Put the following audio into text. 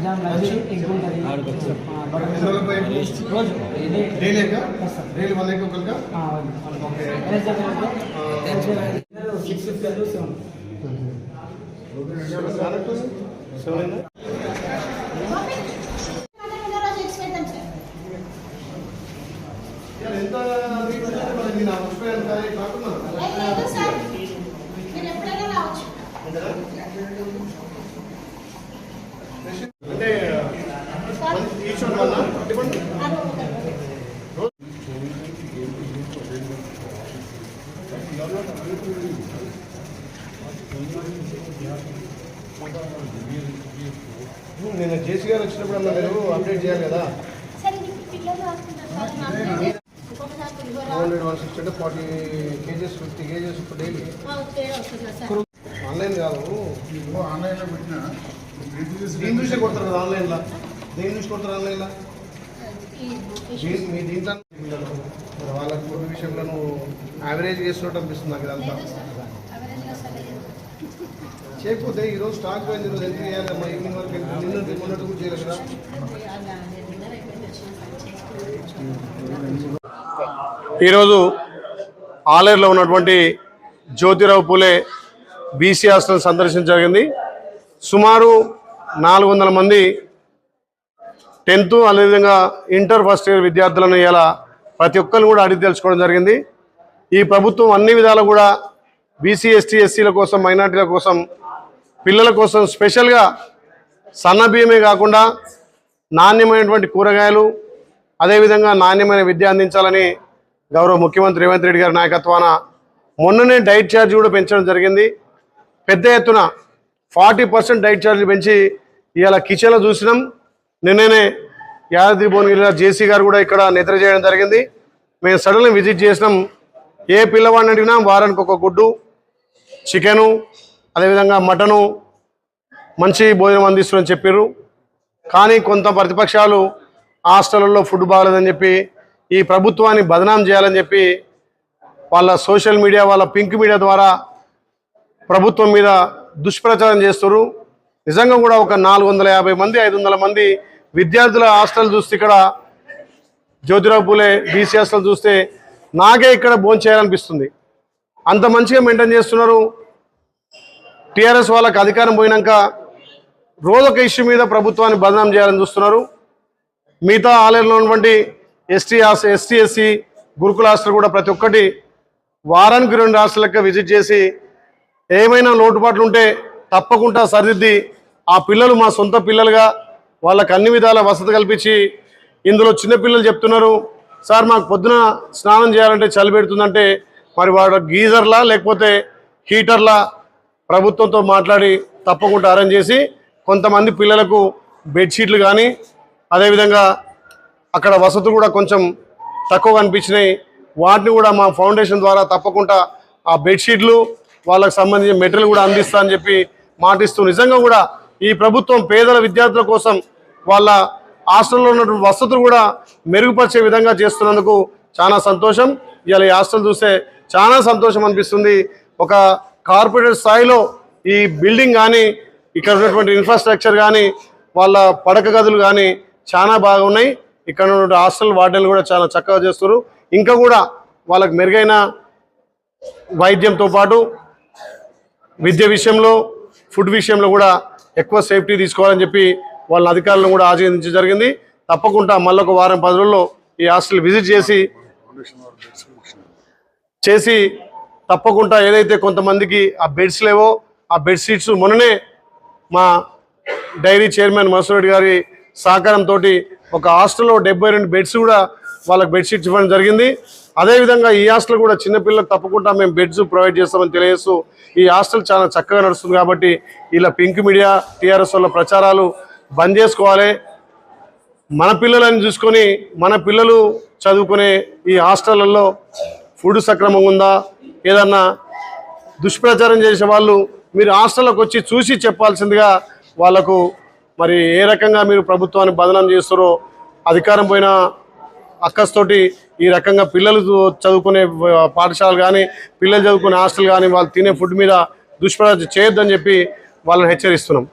మధ్యాహ్నం lunch egg ఉంటుంది? రోజు daily one egg six fifty seven seven ఎంత నేను కాకుండా వన్ డిపెండ్ నేను జేసీ గారు వచ్చినప్పుడు అన్న మీరు అప్డేట్ చేయాలి కదా. టూ హండ్రెడ్ వన్ సిక్స్టీ అంటే forty cages fifty cages daily online కాదు. ఆన్లైన్లో పెట్టిన? కొడతారు కదా ఆన్లైన్లో దేని చూసి కొడతారు ఆన్లైన్లో మీ దీంట్లో వాళ్ళ ఫుడ్ విషయంలో నువ్వు యావరేజ్ చేస్తున్నట్టు అనిపిస్తుంది నాకు ఇదంతా. చేయకపోతే ఈరోజు స్టాక్ పోయింది ఈరోజు ఎంత చేయాలి మా ఈవినింగ్ వరకు ఎంత? నిన్న తిన్నట్టు కూడా చేయలేదు కదా. ఈరోజు ఆలేరులో ఉన్నటువంటి జ్యోతిరావు పూలే బీసీ హాస్టల్ సందర్శించడం జరిగింది. సుమారు నాలుగు వందల మంది టెన్త్ అదేవిధంగా ఇంటర్ ఫస్ట్ ఇయర్ విద్యార్థులను ఇలా ప్రతి ఒక్కరిని కూడా అడిగి తెలుసుకోవడం జరిగింది. ఈ ప్రభుత్వం అన్ని విధాలు కూడా బీసీ ఎస్టీ ఎస్సీల కోసం మైనార్టీల కోసం పిల్లల కోసం స్పెషల్గా సన్న బియ్యమే కాకుండా నాణ్యమైనటువంటి కూరగాయలు అదేవిధంగా నాణ్యమైన విద్య అందించాలని గౌరవ ముఖ్యమంత్రి రేవంత్ రెడ్డి గారి నాయకత్వాన మొన్ననే డైట్ ఛార్జ్ కూడా పెంచడం జరిగింది. పెద్ద ఎత్తున ఫార్టీ పర్సెంట్ డైట్ ఛార్జ్ పెంచి ఇవాళ కిచెన్లో చూసినాం. నిన్ననే యాదాద్రి భువనగిరిలో జేసీ గారు కూడా ఇక్కడ నిద్ర చేయడం జరిగింది. మేము సడన్గా విజిట్ చేసినాం. ఏ పిల్లవాడిని అడిగినా వారానికి ఒక గుడ్డు చికెను అదేవిధంగా మటను మంచి భోజనం అందిస్తుందని చెప్పారు కానీ కొంత ప్రతిపక్షాలు హాస్టల్లో ఫుడ్ బాగలేదని చెప్పి ఈ ప్రభుత్వాన్ని బదనాం చేయాలని చెప్పి వాళ్ళ సోషల్ మీడియా వాళ్ళ పింక్ మీడియా ద్వారా ప్రభుత్వం మీద దుష్ప్రచారం చేస్తారు నిజంగా కూడా ఒక నాలుగు వందల యాభై మంది ఐదు వందల మంది విద్యార్థుల హాస్టల్ చూస్తే ఇక్కడ జ్యోతిరావు పూలే బీసీ హాస్టల్ చూస్తే నాకే ఇక్కడ భోజనం చేయాలనిపిస్తుంది. అంత మంచిగా మెయింటైన్ చేస్తున్నారు. టీఆర్ఎస్ వాళ్ళకి అధికారం పోయినాక రోజొక ఇష్యూ మీద ప్రభుత్వాన్ని బదనాం చేయాలని చూస్తున్నారు. మిగతా ఆలయంలో ఉన్నటువంటి ఎస్టీ హాస్ ఎస్టీ ఎస్సీ గురుకుల హాస్టల్ కూడా ప్రతి ఒక్కటి వారానికి రెండు హాస్టల్ విజిట్ చేసి ఏమైనా లోటుపాట్లు ఉంటే తప్పకుండా సరిదిద్ది ఆ పిల్లలు మా సొంత పిల్లలుగా వాళ్ళకి అన్ని విధాల వసతి కల్పించి ఇందులో చిన్నపిల్లలు చెప్తున్నారు. సార్ మాకు పొద్దున స్నానం చేయాలంటే చలి పెడుతుందంటే మరి వాడు గీజర్లా లేకపోతే హీటర్లా ప్రభుత్వంతో మాట్లాడి తప్పకుండా అరేంజ్ చేసి కొంతమంది పిల్లలకు బెడ్షీట్లు కానీ అదేవిధంగా అక్కడ వసతులు కూడా కొంచెం తక్కువ అనిపించినాయి. వాటిని కూడా మా ఫౌండేషన్ ద్వారా తప్పకుండా ఆ బెడ్షీట్లు వాళ్ళకు సంబంధించిన మెటీరియల్ కూడా అందిస్తా అని చెప్పి మాటిస్తూ నిజంగా కూడా ఈ ప్రభుత్వం పేదల విద్యార్థుల కోసం వాళ్ళ హాస్టల్లో ఉన్నటువంటి వసతులు కూడా మెరుగుపరిచే విధంగా చేస్తున్నందుకు చాలా సంతోషం. ఇవాళ ఈ హాస్టల్ చూస్తే చాలా సంతోషం అనిపిస్తుంది. ఒక కార్పొరేట్ స్థాయిలో ఈ బిల్డింగ్ కానీ ఇక్కడ ఉన్నటువంటి ఇన్ఫ్రాస్ట్రక్చర్ కానీ వాళ్ళ పడక గదులు కానీ చాలా బాగున్నాయి ఇక్కడ ఉన్నటువంటి హాస్టల్ వార్డెన్లు కూడా చాలా చక్కగా చేస్తారు ఇంకా కూడా వాళ్ళకి మెరుగైన వైద్యంతో పాటు విద్య విషయంలో ఫుడ్ విషయంలో కూడా ఎక్కువ సేఫ్టీ తీసుకోవాలని చెప్పి వాళ్ళ అధికారులను కూడా ఆచరించడం జరిగింది. తప్పకుండా మళ్ళీ ఒక వారం పది రోజుల్లో ఈ హాస్టల్ విజిట్ చేసి చేసి తప్పకుండా ఏదైతే కొంతమందికి ఆ బెడ్స్ లేవో ఆ బెడ్ షీట్స్ మొన్ననే మా డైరీ చైర్మన్ మసూర్ గారి సహకారంతో ఒక హాస్టల్లో డెబ్బై రెండు బెడ్స్ కూడా వాళ్ళకి బెడ్షీట్స్ ఇవ్వడం జరిగింది. అదేవిధంగా ఈ హాస్టల్ కూడా చిన్నపిల్లలకు తప్పకుండా మేము బెడ్స్ ప్రొవైడ్ చేస్తామని తెలియజేస్తూ ఈ హాస్టల్ చాలా చక్కగా నడుస్తుంది కాబట్టి ఇలా పింక్ మీడియా టీఆర్ఎస్ వాళ్ళ ప్రచారాలు బంద్ చేసుకోవాలి. మన పిల్లలని చూసుకొని మన పిల్లలు చదువుకునే ఈ హాస్టళ్ళలో ఫుడ్ సక్రమంగా ఉందా? ఏదన్నా దుష్ప్రచారం చేసే వాళ్ళు మీరు హాస్టల్లోకి వచ్చి చూసి చెప్పాల్సిందిగా వాళ్ళకు మరి ఏ రకంగా మీరు ప్రభుత్వాన్ని బదనం చేస్తారో అధికారం పోయిన అక్కస్తోటి ఈ రకంగా పిల్లలు చదువుకునే పాఠశాలలు కానీ పిల్లలు చదువుకునే హాస్టల్ కానీ వాళ్ళు తినే ఫుడ్ మీద దుష్ప్రచారం చేయొద్దని చెప్పి వాళ్ళని హెచ్చరిస్తున్నాం.